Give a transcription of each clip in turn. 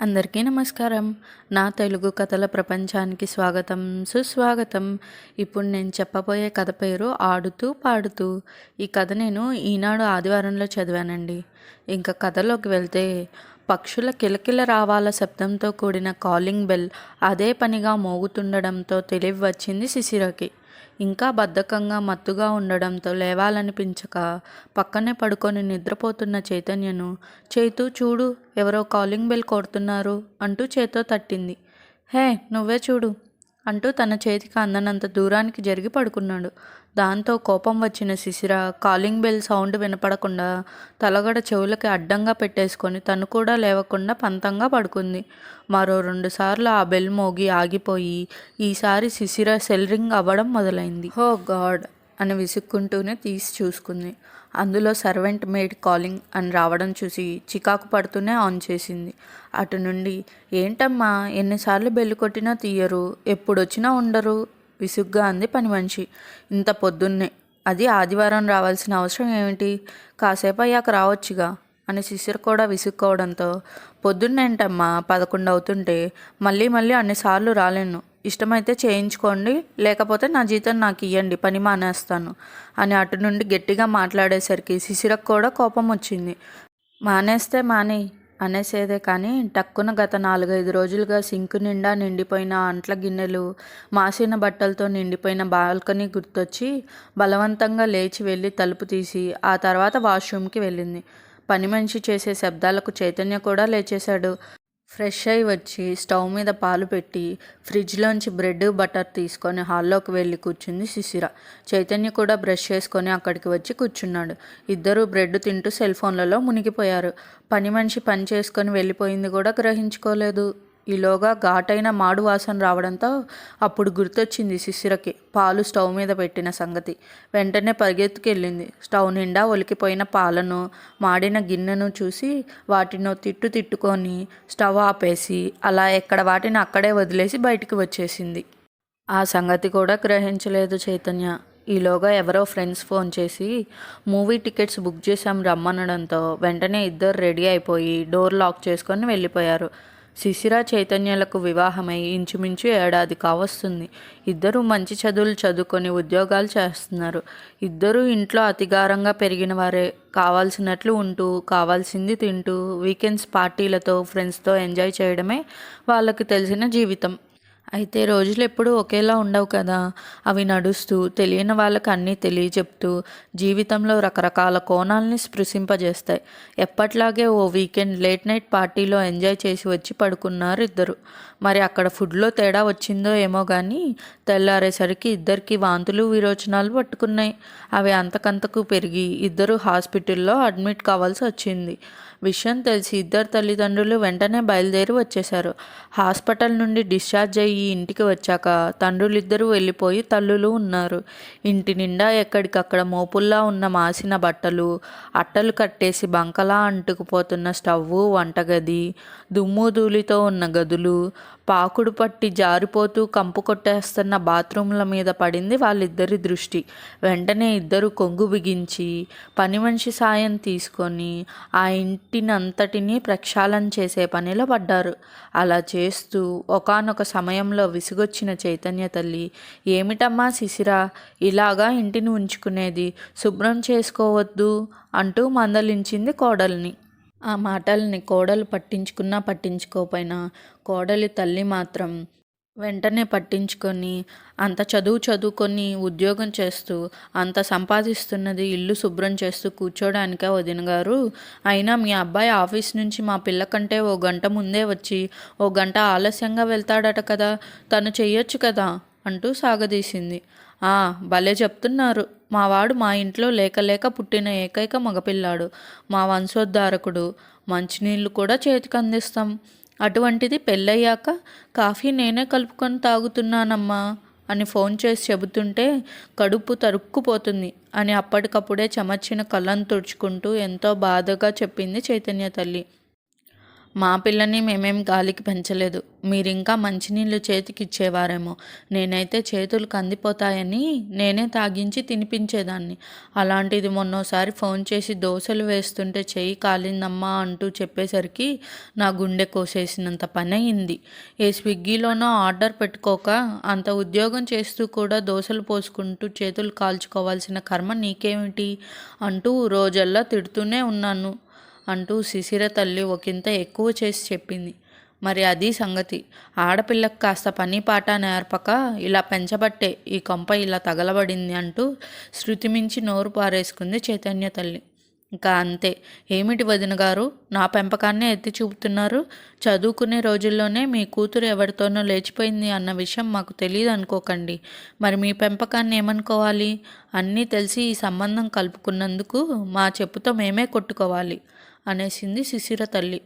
అందరికీ నమస్కారం. నా తెలుగు కథల ప్రపంచానికి స్వాగతం సుస్వాగతం. ఇప్పుడు నేను చెప్పబోయే కథ పేరు ఆడుతూ పాడుతూ. ఈ కథ నేను ఈనాడు ఆదివారంలో చదివానండి. ఇంకా కథలోకి వెళ్తే పక్షుల కిలకిల రావాల శబ్దంతో కూడిన కాలింగ్ బెల్ అదే పనిగా మోగుతుండడంతో తెలివి వచ్చింది శిశిరకి. ఇంకా బద్ధకంగా మత్తుగా ఉండడంతో లేవాలనిపించక పక్కనే పడుకొని నిద్రపోతున్న చైతన్యను చేతు చూడు ఎవరో కాలింగ్ బెల్ కొడుతున్నారు అంటూ చేతో తట్టింది. హే నువ్వే చూడు అంటూ తన చేతికి అందనంత దూరానికి జరిగి పడుకున్నాడు. దాంతో కోపం వచ్చిన శిశిర కాలింగ్ బెల్ సౌండ్ వినపడకుండా తలగడ చెవులకి అడ్డంగా పెట్టేసుకొని తను కూడా లేవకుండా పంతంగా పడుకుంది. మరో రెండుసార్లు ఆ బెల్ మోగి ఆగిపోయి ఈసారి శిశిర సెల్ రింగ్ అవ్వడం మొదలైంది. హో గాడ్! అని విసుక్కుంటూనే తీసి చూసుకుంది. అందులో సర్వెంట్ మేడ్ కాలింగ్ అని రావడం చూసి చికాకు పడుతూనే ఆన్ చేసింది. అటు నుండి ఏంటమ్మా ఎన్నిసార్లు బెల్లు కొట్టినా తీయరు ఎప్పుడొచ్చినా ఉండరు విసుగ్గా అంది పని మనిషి ఇంత పొద్దున్నే అది ఆదివారం రావాల్సిన అవసరం ఏమిటి? కాసేపు అయ్యాక రావచ్చుగా అని శిశిర కూడా విసుక్కోవడంతో. పొద్దున్నేంటమ్మా పదకొండు అవుతుంటే మళ్ళీ మళ్ళీ అన్నిసార్లు రాలేను. ఇష్టమైతే చేయించుకోండి లేకపోతే నా జీతం నాకు ఇవ్వండి పని మానేస్తాను అని అటు నుండి గట్టిగా మాట్లాడేసరికి శిశిరకు కూడా కోపం వచ్చింది. మానేస్తే మానే అనేసేదే కానీ టక్కున గత నాలుగైదు రోజులుగా సింకు నిండా నిండిపోయిన అంట్ల గిన్నెలు మాసిన బట్టలతో నిండిపోయిన బాల్కనీ గుర్తొచ్చి బలవంతంగా లేచి వెళ్ళి తలుపు తీసి ఆ తర్వాత వాష్రూమ్కి వెళ్ళింది. పని మనిషి చేసే శబ్దాలకు చైతన్య కూడా లేచేశాడు. ఫ్రెష్ అయి వచ్చి స్టవ్ మీద పాలు పెట్టి ఫ్రిడ్జ్లోంచి బ్రెడ్ బటర్ తీసుకొని హాల్లోకి వెళ్ళి కూర్చుంది శిశిర. చైతన్య కూడా బ్రష్ చేసుకొని అక్కడికి వచ్చి కూర్చున్నాడు. ఇద్దరు బ్రెడ్ తింటూ సెల్ ఫోన్లలో మునిగిపోయారు. పని మనిషి పని చేసుకొని వెళ్ళిపోయింది కూడా గ్రహించుకోలేదు. ఈలోగా ఘాటైన మాడు వాసన రావడంతో అప్పుడు గుర్తొచ్చింది శిశిరకి పాలు స్టవ్ మీద పెట్టిన సంగతి. వెంటనే పరిగెత్తుకెళ్ళింది. స్టవ్ నిండా ఒలికిపోయిన పాలను మాడిన గిన్నెను చూసి వాటిని తిట్టు తిట్టుకొని స్టవ్ ఆపేసి అలా ఎక్కడ వాటిని అక్కడే వదిలేసి బయటికి వచ్చేసింది. ఆ సంగతి కూడా గ్రహించలేదు చైతన్య. ఈలోగా ఎవరో ఫ్రెండ్స్ ఫోన్ చేసి మూవీ టికెట్స్ బుక్ చేసాం రమ్మనడంతో వెంటనే ఇద్దరు రెడీ అయిపోయి డోర్ లాక్ చేసుకొని వెళ్ళిపోయారు. శిశిర చైతన్యలకు వివాహమై ఇంచుమించు ఏడాది కావస్తుంది. ఇద్దరు మంచి చదువులు చదువుకొని ఉద్యోగాలు చేస్తున్నారు. ఇద్దరు ఇంట్లో అతిగారంగా పెరిగిన వారే కావాల్సినట్లు ఉంటూ కావాల్సింది తింటూ వీకెండ్స్ పార్టీలతో ఫ్రెండ్స్తో ఎంజాయ్ చేయడమే వాళ్ళకి తెలిసిన జీవితం. అయితే రోజులు ఎప్పుడూ ఒకేలా ఉండవు కదా. అవి నడుస్తూ తెలియని వాళ్ళకి అన్నీ తెలియచెప్తూ జీవితంలో రకరకాల కోణాలని స్పృశింపజేస్తాయి. ఎప్పట్లాగే ఓ వీకెండ్ లేట్ నైట్ పార్టీలో ఎంజాయ్ చేసి వచ్చి పడుకున్నారు ఇద్దరు మరి అక్కడ ఫుడ్లో తేడా వచ్చిందో ఏమో కానీ తెల్లారేసరికి ఇద్దరికి వాంతులు విరోచనాలు పట్టుకున్నాయి. అవి అంతకంతకు పెరిగి ఇద్దరు హాస్పిటల్లో అడ్మిట్ కావాల్సి వచ్చింది. విషయం తెలిసి ఇద్దరు తల్లిదండ్రులు వెంటనే బయలుదేరి వచ్చేశారు. హాస్పిటల్ నుండి డిశ్చార్జ్ అయ్యి ఇంటికి వచ్చాక తండ్రులిద్దరూ వెళ్ళిపోయి తల్లులు ఉన్నారు. ఇంటి నిండా ఎక్కడికక్కడ మోపుల్లా ఉన్న మాసిన బట్టలు అట్టలు కట్టేసి బంకలా అంటుకుపోతున్న స్టవ్వు వంటగది దుమ్ము ధూళితో ఉన్న గదులు పాకుడు పట్టి జారిపోతూ కంపు కొట్టేస్తున్న బాత్రూంల మీద పడింది వాళ్ళిద్దరి దృష్టి. వెంటనే ఇద్దరు కొంగు బిగించి పని మనిషి సాయం తీసుకొని ఆ ఇంటినంతటినీ ప్రక్షాళన చేసే పనిలో పడ్డారు. అలా చేస్తూ ఒకనొక హృదయంలో విసుగొచ్చిన చైతన్య తల్లి ఏమిటమ్మా శిశిరా ఇలాగా ఇంటిని ఉంచుకునేది? శుభ్రం చేసుకోవద్దు అంటూ మందలించింది కోడల్ని. ఆ మాటల్ని కోడలు పట్టించుకున్నా పట్టించుకోకపోయినా కోడలి తల్లి మాత్రం వెంటనే పట్టించుకొని అంత చదువు చదువుకొని ఉద్యోగం చేస్తూ అంత సంపాదిస్తున్నది ఇల్లు శుభ్రం చేస్తూ కూర్చోడానికే వదిన గారు. అయినా మీ అబ్బాయి ఆఫీస్ నుంచి మా పిల్ల కంటే ఓ గంట ముందే వచ్చి ఓ గంట ఆలస్యంగా వెళ్తాడట కదా తను చెయ్యొచ్చు కదా అంటూ సాగదీసింది. ఆ భలే చెప్తున్నారు. మావాడు మా ఇంట్లో లేక లేక పుట్టిన ఏకైక మగపిల్లాడు. మా వంశోద్ధారకుడు. మంచినీళ్ళు కూడా చేతికి అందిస్తాం. అటువంటిది పెళ్ళయ్యాక కాఫీ నేనే కలుపుకొని తాగుతున్నానమ్మా అని ఫోన్ చేసి చెబుతుంటే కడుపు తరుక్కుపోతుంది అని అప్పటికప్పుడే చెమర్చిన కళ్ళను తుడుచుకుంటూ ఎంతో బాధగా చెప్పింది చైతన్య తల్లి. మా పిల్లని మేమేం గాలికి పెంచలేదు. మీరింకా మంచినీళ్ళు చేతికి ఇచ్చేవారేమో నేనైతే చేతులు కందిపోతాయని నేనే తాగించి తినిపించేదాన్ని. అలాంటిది మొన్నోసారి ఫోన్ చేసి దోశలు వేస్తుంటే చెయ్యి కాలిందమ్మా అంటూ చెప్పేసరికి నా గుండె కోసేసినంత పని అయింది ఏ స్విగ్గీలోనో ఆర్డర్ పెట్టుకోక అంత ఉద్యోగం చేస్తూ కూడా దోశలు పోసుకుంటూ చేతులు కాల్చుకోవాల్సిన కర్మ నీకేమిటి? అంటూ రోజల్లా తిడుతూనే ఉన్నాను. అంటూ శిశిర తల్లి ఒకంత ఎక్కువ చేసి చెప్పింది. మరి అది సంగతి. ఆడపిల్లకు కాస్త పని పాట నేర్పక ఇలా పెంచబట్టే ఈ కొంప ఇలా తగలబడింది అంటూ శృతి మించి నోరు పారేసుకుంది చైతన్య తల్లి. ఇంకా అంతే. ఏమిటి వదిన గారు? నా పెంపకాన్నే ఎత్తి చూపుతున్నారు. చదువుకునే రోజుల్లోనే మీ కూతురు ఎవరితోనో లేచిపోయింది అన్న విషయం మాకు తెలియదు అనుకోకండి. మరి మీ పెంపకాన్ని ఏమనుకోవాలి? అన్నీ తెలిసి ఈ సంబంధం కలుపుకున్నందుకు మా చెప్పుతో మేమే కొట్టుకోవాలి. అనేసింది శిశిర తల్లి.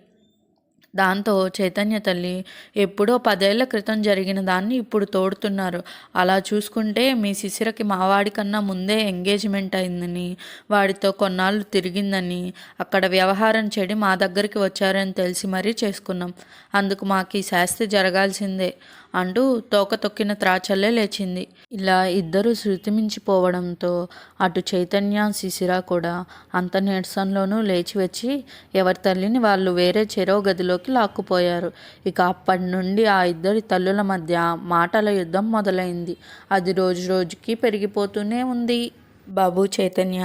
దాంతో చైతన్య తల్లి ఎప్పుడో పదేళ్ళ క్రితం జరిగిన దాన్ని ఇప్పుడు తోడుతున్నారు. అలా చూసుకుంటే మీ శిశిరకి మావాడి కన్నా ముందే ఎంగేజ్మెంట్ అయిందని వాడితో కొన్నాళ్ళు తిరిగిందని అక్కడ వ్యవహారం చెడి మా దగ్గరికి వచ్చారని తెలిసి మరీ చేసుకున్నాం. అందుకు మాకు ఈ శాస్తి జరగాల్సిందే. అంటూ తోక తొక్కిన త్రాచల్లే లేచింది. ఇలా ఇద్దరు శృతిమించిపోవడంతో అటు చైతన్య శిశిర కూడా అంత నీరసంలోనూ లేచి వచ్చి ఎవరి తల్లిని వాళ్ళు వేరే చెరో గదిలోకి లాక్కుపోయారు. ఇక అప్పటి నుండి ఆ ఇద్దరి తల్లుల మధ్య మాటల యుద్ధం మొదలైంది. అది రోజు రోజుకి పెరిగిపోతూనే ఉంది. బాబు చైతన్య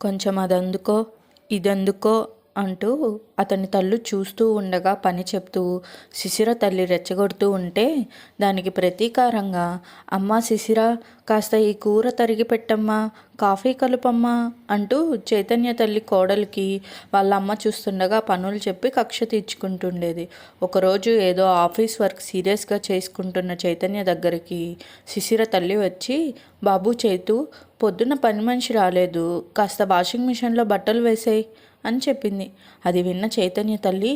కొంచెం అదందుకో ఇదందుకో అంటూ అతని తల్లు చూస్తూ ఉండగా పని చెప్తూ శిశిర తల్లి రెచ్చగొడుతూ ఉంటే దానికి ప్రతీకారంగా అమ్మ శిశిర కాస్త ఈ కూర తరిగి పెట్టమ్మా కాఫీ కలుపమ్మా అంటూ చైతన్య తల్లి కోడలికి వాళ్ళ అమ్మ చూస్తుండగా పనులు చెప్పి కక్ష తీర్చుకుంటుండేది. ఒకరోజు ఏదో ఆఫీస్ వర్క్ సీరియస్గా చేసుకుంటున్న చైతన్య దగ్గరికి శిశిర తల్లి వచ్చి బాబు చేతు పొద్దున పని మనిషి రాలేదు కాస్త వాషింగ్ మిషన్లో బట్టలు వేసేయి అని చెప్పింది. అది విన్న చైతన్య తల్లి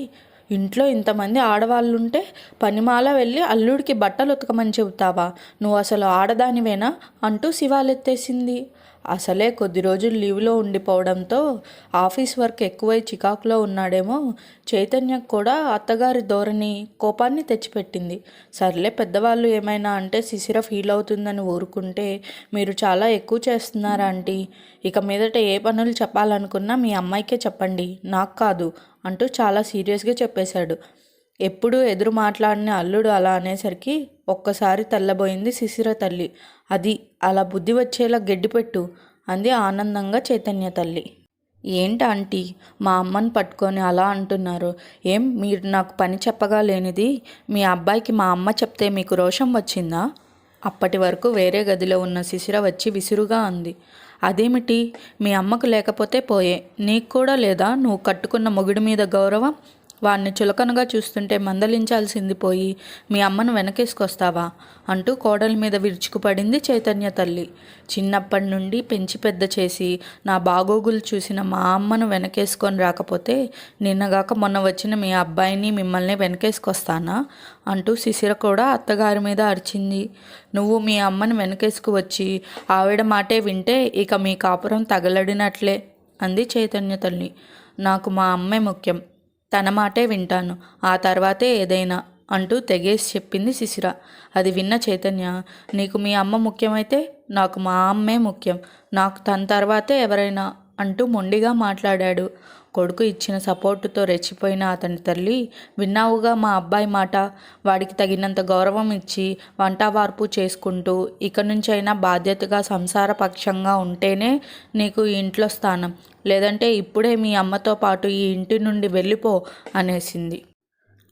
ఇంట్లో ఇంతమంది ఆడవాళ్ళుంటే పనిమాల వెళ్ళి అల్లుడికి బట్టలు ఉతకమని చెబుతావా? నువ్వు అసలు ఆడదానివేనా? అంటూ శివాలెత్తేసింది. అసలే కొద్ది రోజులు లీవ్లో ఉండిపోవడంతో ఆఫీస్ వర్క్ ఎక్కువై చికాకులో ఉన్నాడేమో చైతన్యకు కూడా అత్తగారి ధోరణి కోపాన్ని తెచ్చిపెట్టింది. సర్లే పెద్దవాళ్ళు ఏమైనా అంటే శిశిర ఫీల్ అవుతుందని ఊరుకుంటే మీరు చాలా ఎక్కువ చేస్తున్నారా ఆంటీ? ఇక మీదట ఏ పనులు చెప్పాలనుకున్నా మీ అమ్మాయికే చెప్పండి. నాకు కాదు అంటూ చాలా సీరియస్గా చెప్పేశాడు. ఎప్పుడు ఎదురు మాట్లాడిన అల్లుడు అలా అనేసరికి ఒక్కసారి తెల్లబోయింది శిశిర తల్లి. అది అలా బుద్ధి వచ్చేలా గడ్డిపెట్టు అంది ఆనందంగా చైతన్య తల్లి. ఏంటి ఆంటీ మా అమ్మని పట్టుకొని అలా అంటున్నారు? ఏం మీరు నాకు పని చెప్పగా లేనిది? మీ అబ్బాయికి మా అమ్మ చెప్తే మీకు రోషం వచ్చిందా? అప్పటి వరకు వేరే గదిలో ఉన్న శిశిర వచ్చి విసురుగా అంది. అదేమిటి? మీ అమ్మకు లేకపోతే పోయే నీకు కూడా లేదా? నువ్వు కట్టుకున్న మొగుడి మీద గౌరవం? వాణ్ణి చులకనగా చూస్తుంటే మందలించాల్సింది పోయి మీ అమ్మను వెనకేసుకొస్తావా? అంటూ కోడలి మీద విరుచుకుపడింది చైతన్య తల్లి. చిన్నప్పటి నుండి పెంచి పెద్ద చేసి నా బాగోగులు చూసిన మా అమ్మను వెనకేసుకొని రాకపోతే నిన్నగాక మొన్న వచ్చిన మీ అబ్బాయిని మిమ్మల్ని వెనకేసుకొస్తానా? అంటూ శిశిర కూడా అత్తగారి మీద అరిచింది. నువ్వు మీ అమ్మని వెనకేసుకు వచ్చి ఆవిడ మాటే వింటే ఇక మీ కాపురం తగలడినట్లే అంది చైతన్య తల్లి. నాకు మా అమ్మే ముఖ్యం. తన మాటే వింటాను. ఆ తర్వాతే ఏదైనా అంటూ తెగేసి చెప్పింది శిశిర. అది విన్న చైతన్య నీకు మీ అమ్మ ముఖ్యమైతే నాకు మా అమ్మే ముఖ్యం. నాకు తన తర్వాతే ఎవరైనా అంటూ మొండిగా మాట్లాడాడు. కొడుకు ఇచ్చిన సపోర్టుతో రెచ్చిపోయిన అతని తల్లి విన్నావుగా మా అబ్బాయి మాట? వాడికి తగినంత గౌరవం ఇచ్చి వంట వార్పు చేసుకుంటూ ఇక నుంచైనా బాధ్యతగా సంసార పక్షంగా ఉంటేనే నీకు ఈ ఇంట్లో స్థానం. లేదంటే ఇప్పుడే మీ అమ్మతో పాటు ఈ ఇంటి నుండి వెళ్ళిపో అనేసింది.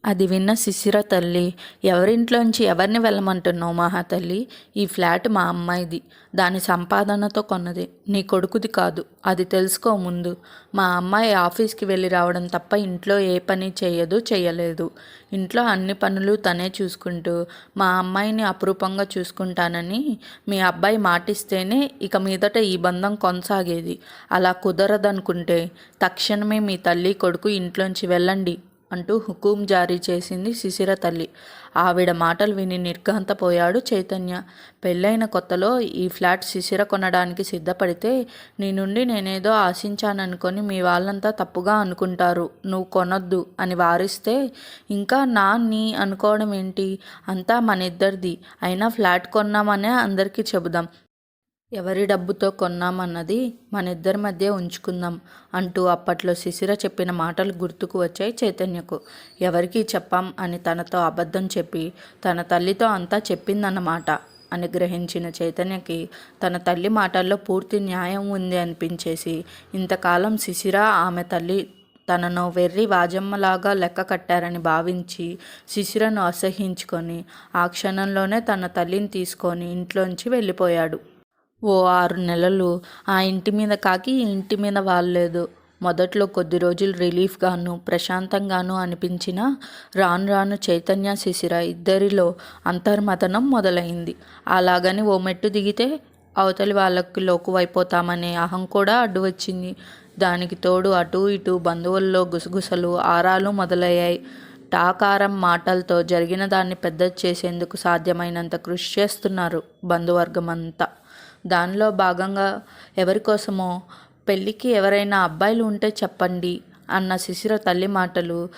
అది విన్న శిశిర తల్లి ఎవరింట్లోంచి ఎవరిని వెళ్ళమంటున్నావు మహాతల్లి ఈ ఫ్లాట్ మా అమ్మాయిది. దాని సంపాదనతో కొన్నది. నీ కొడుకుది కాదు. అది తెలుసుకో ముందు. మా అమ్మాయి ఆఫీస్కి వెళ్ళి రావడం తప్ప ఇంట్లో ఏ పని చేయదు చేయలేదు ఇంట్లో అన్ని పనులు తనే చూసుకుంటూ మా అమ్మాయిని అపురూపంగా చూసుకుంటానని మీ అబ్బాయి మాటిస్తేనే ఇక మీదట ఈ బంధం కొనసాగేది. అలా కుదరదనుకుంటే తక్షణమే మీ తల్లి కొడుకు ఇంట్లోంచి వెళ్ళండి. అంటూ హుకుం జారీ చేసింది శిశిర తల్లి. ఆవిడ మాటలు విని నిర్ఘాంతపోయాడు చైతన్య. పెళ్ళైన కొత్తలో ఈ ఫ్లాట్ శిశిర కొనడానికి సిద్ధపడితే నీ నుండి నేనేదో ఆశించాననుకొని మీ వాళ్ళంతా తప్పుగా అనుకుంటారు. నువ్వు కొనొద్దు అని వారిస్తే ఇంకా నా నీ అనుకోవడం ఏంటి? అంతా మన ఇద్దరిది. అయినా ఫ్లాట్ కొన్నామనే అందరికీ చెబుదాం. ఎవరి డబ్బుతో కొన్నామన్నది మన ఇద్దరి మధ్య ఉంచుకుందాం అంటూ అప్పట్లో శిశిర చెప్పిన మాటలు గుర్తుకు వచ్చాయి చైతన్యకు. ఎవరికి చెప్పాం అని తనతో అబద్ధం చెప్పి తన తల్లితో అంతా చెప్పిందన్నమాట అని గ్రహించిన చైతన్యకి తన తల్లి మాటల్లో పూర్తి న్యాయం ఉంది అనిపించేసి ఇంతకాలం శిశిర ఆమె తల్లి తనను వెర్రి వాజమ్మలాగా లెక్క కట్టారని భావించి శిశిరను అసహించుకొని ఆ క్షణంలోనే తన తల్లిని తీసుకొని ఇంట్లోంచి వెళ్ళిపోయాడు. ఓ ఆరు నెలలు. ఆ ఇంటి మీద కాకి ఈ ఇంటి మీద వాళ్ళేదు మొదట్లో కొద్ది రోజులు రిలీఫ్గాను ప్రశాంతంగాను అనిపించిన రాను రాను చైతన్య శిశిర ఇద్దరిలో అంతర్మతనం మొదలైంది. అలాగని ఓ మెట్టు దిగితే అవతలి వాళ్ళకి లోకువైపోతామనే అహం కూడా అడ్డు వచ్చింది. దానికి తోడు అటు ఇటు బంధువుల్లో గుసగుసలు ఆరాలు మొదలయ్యాయి. టాకారం మాటలతో జరిగిన దాన్ని పెద్ద చేసేందుకు సాధ్యమైనంత కృషి చేస్తున్నారు బంధువర్గం అంతా దానిలో భాగంగా ఎవరి కోసమో పెళ్ళికి ఎవరైనా అబ్బాయిలు ఉంటే చెప్పండి అన్న శిశిర తల్లి మాటలు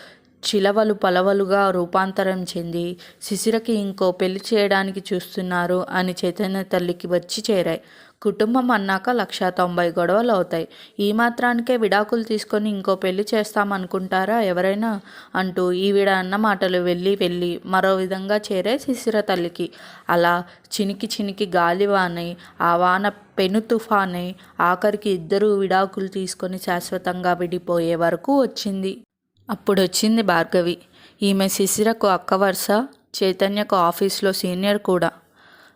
చిలవలు పలవలుగా రూపాంతరం చెంది శిశిరకి ఇంకో పెళ్ళి చేయడానికి చూస్తున్నారు అని చైతన్య తల్లికి వచ్చి చేరాయి. కుటుంబం అన్నాక లక్ష తొంభై గొడవలు అవుతాయి. ఈ మాత్రానికే విడాకులు తీసుకొని ఇంకో పెళ్ళి చేస్తామనుకుంటారా ఎవరైనా? అంటూ ఈవిడ అన్న మాటలు వెళ్ళి వెళ్ళి మరో విధంగా చేరే శిశిర తల్లికి. అలా చినికి చినికి గాలి వానై ఆ వాన పెను తుఫానై ఆఖరికి ఇద్దరూ విడాకులు తీసుకొని శాశ్వతంగా విడిపోయే వరకు వచ్చింది. అప్పుడు వచ్చింది భార్గవి. ఈమె శిశిరకు అక్క వరుస చైతన్యకు ఆఫీస్లో సీనియర్ కూడా.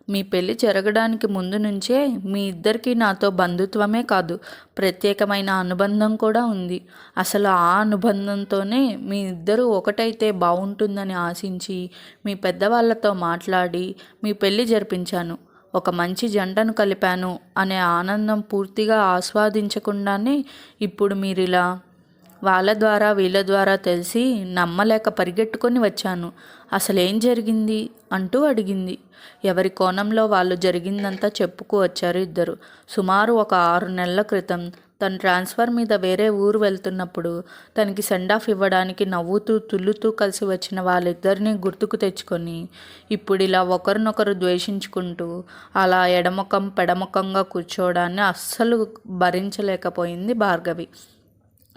మీ పెళ్ళి జరగడానికి ముందు నుంచే మీ ఇద్దరికి నాతో బంధుత్వమే కాదు ప్రత్యేకమైన అనుబంధం కూడా ఉంది. అసలు ఆ అనుబంధంతోనే మీ ఇద్దరు ఒకటైతే బాగుంటుందని ఆశించి మీ పెద్దవాళ్ళతో మాట్లాడి మీ పెళ్ళి జరిపించాను. ఒక మంచి జంటను కలిపాను అనే ఆనందం పూర్తిగా ఆస్వాదించకుండానే ఇప్పుడు మీరిలా వాళ్ళ ద్వారా వీళ్ళ ద్వారా తెలిసి నమ్మలేక పరిగెట్టుకొని వచ్చాను. అసలేం జరిగింది? అంటూ అడిగింది. ఎవరి కోణంలో వాళ్ళు జరిగిందంతా చెప్పుకు వచ్చారు ఇద్దరు. సుమారు ఒక ఆరు నెలల క్రితం తను ట్రాన్స్ఫర్ మీద వేరే ఊరు వెళ్తున్నప్పుడు తనకి సెండ్ ఆఫ్ ఇవ్వడానికి నవ్వుతూ తుల్లుతూ కలిసి వచ్చిన వాళ్ళిద్దరినీ గుర్తుకు తెచ్చుకొని ఇప్పుడు ఇలా ఒకరినొకరు ద్వేషించుకుంటూ అలా ఎడముఖం పెడముఖంగా కూర్చోవడాన్ని అస్సలు భరించలేకపోయింది భార్గవి.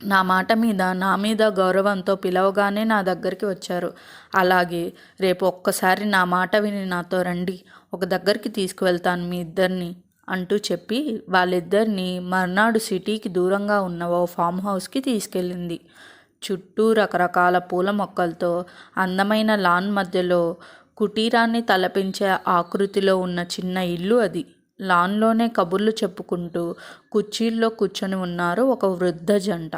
నా మాట మీద నా మీద గౌరవంతో పిలవగానే నా దగ్గరికి వచ్చారు. అలాగే రేపు ఒక్కసారి నా మాట విని నాతో రండి ఒక దగ్గరికి తీసుకువెళ్తాను మీ ఇద్దరిని అంటూ చెప్పి వాళ్ళిద్దరిని మర్నాడు సిటీకి దూరంగా ఉన్న ఓ ఫామ్ హౌస్కి తీసుకెళ్ళింది. చుట్టూ రకరకాల పూల మొక్కలతో అందమైన లాన్ మధ్యలో కుటీరాన్ని తలపించే ఆకృతిలో ఉన్న చిన్న ఇల్లు అది. లాన్లోనే కబుర్లు చెప్పుకుంటూ కుర్చీల్లో కూర్చొని ఉన్నారు ఒక వృద్ధ జంట.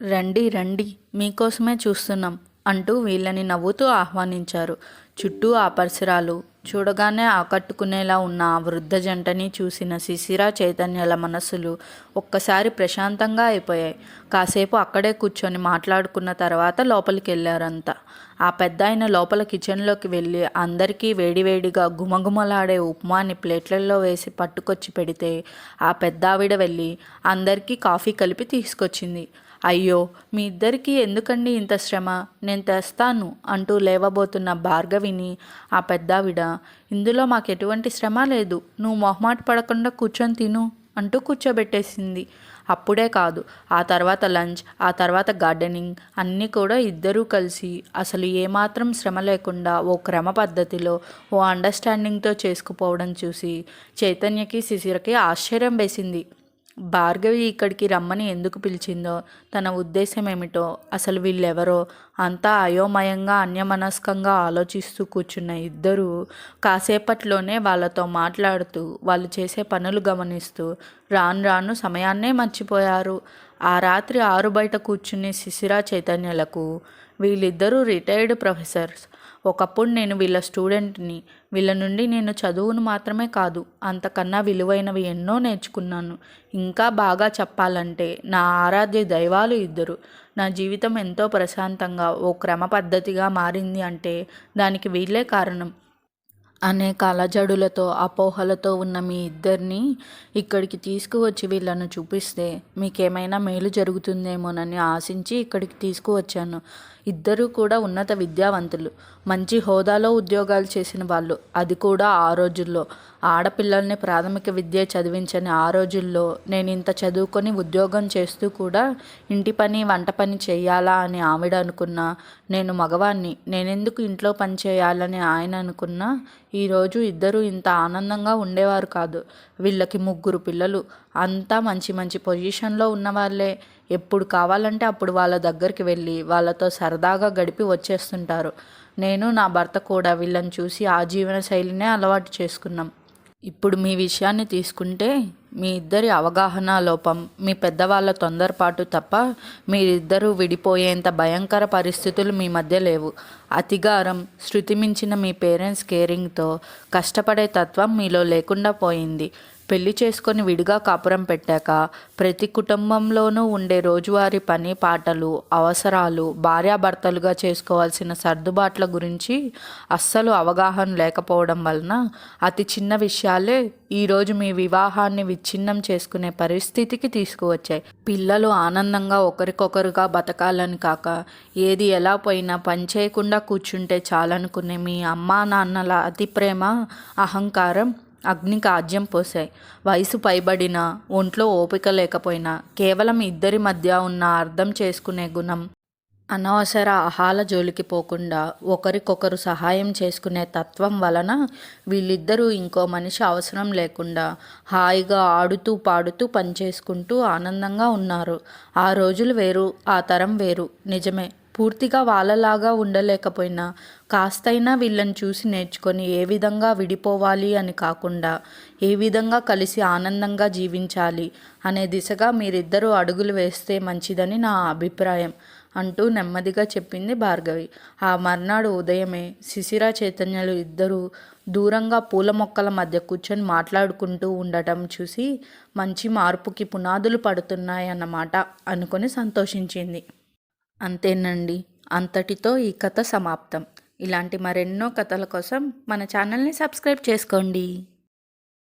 రండి రండి మీకోసమే చూస్తున్నాం అంటూ వీళ్ళని నవ్వుతూ ఆహ్వానించారు. చుట్టూ ఆ పరిసరాలు చూడగానే ఆకట్టుకునేలా ఉన్న ఆ వృద్ధ జంటని చూసిన శిశిర చైతన్యాల మనసులు ఒక్కసారి ప్రశాంతంగా అయిపోయాయి. కాసేపు అక్కడే కూర్చొని మాట్లాడుకున్న తర్వాత లోపలికి వెళ్ళారంతా ఆ పెద్ద ఆయన లోపల కిచెన్లోకి వెళ్ళి అందరికీ వేడివేడిగా గుమగుమలాడే ఉప్మాని ప్లేట్లలో వేసి పట్టుకొచ్చి పెడితే ఆ పెద్ద ఆవిడ వెళ్ళి అందరికీ కాఫీ కలిపి తీసుకొచ్చింది. అయ్యో మీ ఇద్దరికీ ఎందుకండి ఇంత శ్రమ? నేను తెస్తాను అంటూ లేవబోతున్న భార్గవిని ఆ పెద్దావిడ. ఇందులో మాకు ఎటువంటి శ్రమ లేదు. నువ్వు మొహమాట పడకుండా కూర్చొని తిను అంటూ కూర్చోబెట్టేసింది. అప్పుడే కాదు ఆ తర్వాత లంచ్ ఆ తర్వాత గార్డెనింగ్ అన్నీ కూడా ఇద్దరూ కలిసి అసలు ఏమాత్రం శ్రమ లేకుండా ఓ క్రమ పద్ధతిలో ఓ అండర్స్టాండింగ్తో చేసుకుపోవడం చూసి చైతన్యకి శిశిరకి ఆశ్చర్యం వేసింది. భార్గవి ఇక్కడికి రమ్మని ఎందుకు పిలిచిందో తన ఉద్దేశం ఏమిటో అసలు వీళ్ళెవరో అంతా అయోమయంగా అన్యమనస్కంగా ఆలోచిస్తూ కూర్చున్న ఇద్దరూ కాసేపట్లోనే వాళ్ళతో మాట్లాడుతూ వాళ్ళు చేసే పనులు గమనిస్తూ రాను రాను సమయాన్నే మర్చిపోయారు. ఆ రాత్రి ఆరు బయట కూర్చునే శిశిరా చైతన్యలకు వీళ్ళిద్దరూ రిటైర్డ్ ప్రొఫెసర్స్. ఒకప్పుడు నేను వీళ్ళ స్టూడెంట్ని వీళ్ళ నుండి నేను చదువును మాత్రమే కాదు అంతకన్నా విలువైనవి ఎన్నో నేర్చుకున్నాను. ఇంకా బాగా చెప్పాలంటే నా ఆరాధ్య దైవాలు ఇద్దరు. నా జీవితం ఎంతో ప్రశాంతంగా ఓ క్రమ పద్ధతిగా మారింది అంటే దానికి వీళ్ళే కారణం. అనేక అలజడులతో అపోహలతో ఉన్న మీ ఇద్దరిని ఇక్కడికి తీసుకువచ్చి వీళ్ళను చూపిస్తే మీకేమైనా మేలు జరుగుతుందేమోనని ఆశించి ఇక్కడికి తీసుకువచ్చాను. ఇద్దరూ కూడా ఉన్నత విద్యావంతులు. మంచి హోదాలో ఉద్యోగాలు చేసిన వాళ్ళు. అది కూడా ఆ రోజుల్లో. ఆడపిల్లల్ని ప్రాథమిక విద్య చదివించని ఆ రోజుల్లో నేను ఇంత చదువుకొని ఉద్యోగం చేస్తూ కూడా ఇంటి పని వంట పని చేయాలా అని ఆవిడ అనుకున్నా. నేను మగవాణ్ణి. నేనెందుకు ఇంట్లో పని చేయాలని ఆయన అనుకున్నా. ఈరోజు ఇద్దరూ ఇంత ఆనందంగా ఉండేవారు కాదు. వీళ్ళకి ముగ్గురు పిల్లలు. అంతా మంచి మంచి పొజిషన్లో ఉన్న వాళ్ళే ఎప్పుడు కావాలంటే అప్పుడు వాళ్ళ దగ్గరికి వెళ్ళి వాళ్ళతో సరదాగా గడిపి వచ్చేస్తుంటారు. నేను నా భర్త కూడా వీళ్ళని చూసి ఆ జీవన శైలినే అలవాటు చేసుకున్నాం. ఇప్పుడు మీ విషయాన్ని తీసుకుంటే మీ ఇద్దరి అవగాహన లోపం మీ పెద్దవాళ్ళ తొందరపాటు తప్ప మీరిద్దరూ విడిపోయేంత భయంకర పరిస్థితులు మీ మధ్య లేవు. అతిగారం శృతి మించిన మీ పేరెంట్స్ కేరింగ్తో కష్టపడే తత్వం మీలో లేకుండా పోయింది. పెళ్ళి చేసుకొని విడిగా కాపురం పెట్టాక ప్రతి కుటుంబంలోనూ ఉండే రోజువారీ పని పాటలు అవసరాలు భార్యాభర్తలుగా చేసుకోవాల్సిన సర్దుబాట్ల గురించి అస్సలు అవగాహన లేకపోవడం వలన అతి చిన్న విషయాలే ఈరోజు మీ వివాహాన్ని విచ్ఛిన్నం చేసుకునే పరిస్థితికి తీసుకువచ్చాయి. పిల్లలు ఆనందంగా ఒకరికొకరుగా బతకాలని కాక ఏది ఎలా పోయినా పని చేయకుండా కూర్చుంటే చాలనుకునే మీ అమ్మా నాన్నల అతి ప్రేమ అహంకారం అగ్నికి ఆజ్యం పోసాయి వయసు పైబడిన ఒంట్లో ఓపిక లేకపోయినా కేవలం ఇద్దరి మధ్య ఉన్న అర్థం చేసుకునే గుణం అనవసర ఆహాల జోలికి పోకుండా ఒకరికొకరు సహాయం చేసుకునే తత్వం వలన వీళ్ళిద్దరూ ఇంకో మనిషి అవసరం లేకుండా హాయిగా ఆడుతూ పాడుతూ పనిచేసుకుంటూ ఆనందంగా ఉన్నారు. ఆ రోజులు వేరు ఆ తరం వేరు. నిజమే. పూర్తిగా వాళ్ళలాగా ఉండలేకపోయినా కాస్తైనా వీళ్ళని చూసి నేర్చుకొని ఏ విధంగా విడిపోవాలి అని కాకుండా ఏ విధంగా కలిసి ఆనందంగా జీవించాలి అనే దిశగా మీరిద్దరూ అడుగులు వేస్తే మంచిదని నా అభిప్రాయం అంటూ నెమ్మదిగా చెప్పింది భార్గవి. ఆ మర్నాడు ఉదయమే శిశిర చైతన్యలు ఇద్దరూ దూరంగా పూల మొక్కల మధ్య కూర్చొని మాట్లాడుకుంటూ ఉండటం చూసి మంచి మార్పుకి పునాదులు పడుతున్నాయన్నమాట అనుకొని సంతోషించింది. అంతేనండి. అంతటితో ఈ కథ సమాప్తం. ఇలాంటి మరెన్నో కథల కోసం మన ఛానల్ని సబ్స్క్రైబ్ చేసుకోండి.